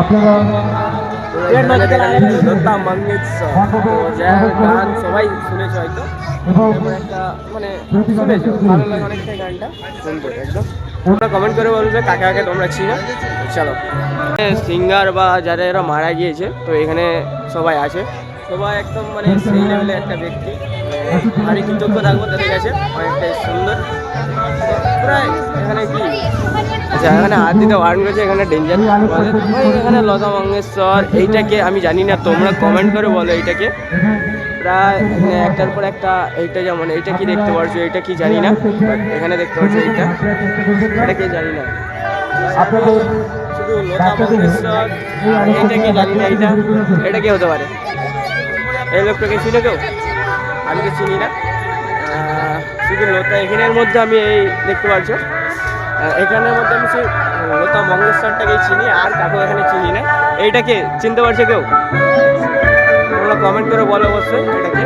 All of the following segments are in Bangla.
আপনারা লতা মঙ্গেশকর। যার গান সবাই শুনেছো হয়তো। একটা মানে শুনেছো? ভালো লাগে অনেকটাই গানটা। সুন্দর একদম। তোমরা কমেন্ট করে বলবে কাকে কাকে তোমরা চিনো। চলো। সিঙ্গার বা যারা এরা মারা গিয়েছে তো এখানে সবাই আছে। সবাই একদম মানে সেই লেভেলের একটা ব্যক্তি। মানে আমি কৃতজ্ঞ থাকব তাদের কাছে। অনেকটাই সুন্দর। এখানে কি? আচ্ছা এখানে হাত করেছে, এখানে ডেঞ্জার এখানে লতা মঙ্গেশকর, এইটাকে আমি জানি না, তোমরা কমেন্ট করে বলো এইটাকে। প্রায় একটার পর একটা এইটা যেমন, এইটা কি দেখতে পাচ্ছ এইটা কি জানি না এখানে দেখতে পাচ্ছ এইটা। এটা কি জানি না। শুধু এইটা কি জানি না এটা কি হতে পারে? এই লোকটাকে চিনে কেউ? আমি তো চিনি না। লতা এখানের মধ্যে আমি এই দেখতে পাচ্ছ। এখানের মধ্যে আমি সেই লতা মঙ্গেশকরটাকেই চিনি, আর কাকু এখানে চিনি না। এইটাকে চিনতে পারছ কেউ? তোমরা কমেন্ট করে বলো অবশ্যই এটাকে।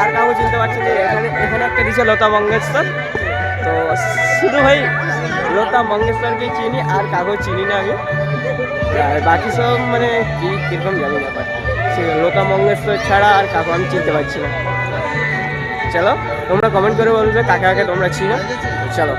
আর কাকু চিনতে পারছ যে এখানে এখানে একটা দিচ্ছে লতা মঙ্গেশকর। তো শুধু ভাই লতা মঙ্গেশকরকেই চিনি, আর কাকু চিনি না আমি। আর বাকি সব মানে কি, কীরকম জানি না লতা মঙ্গেশকর ছাড়া আর কাকু আমি চিনতে পারছি না। চলো তোমরা কমেন্ট করে বলবে কাকে কাকে তোমরা চিনো। চলো।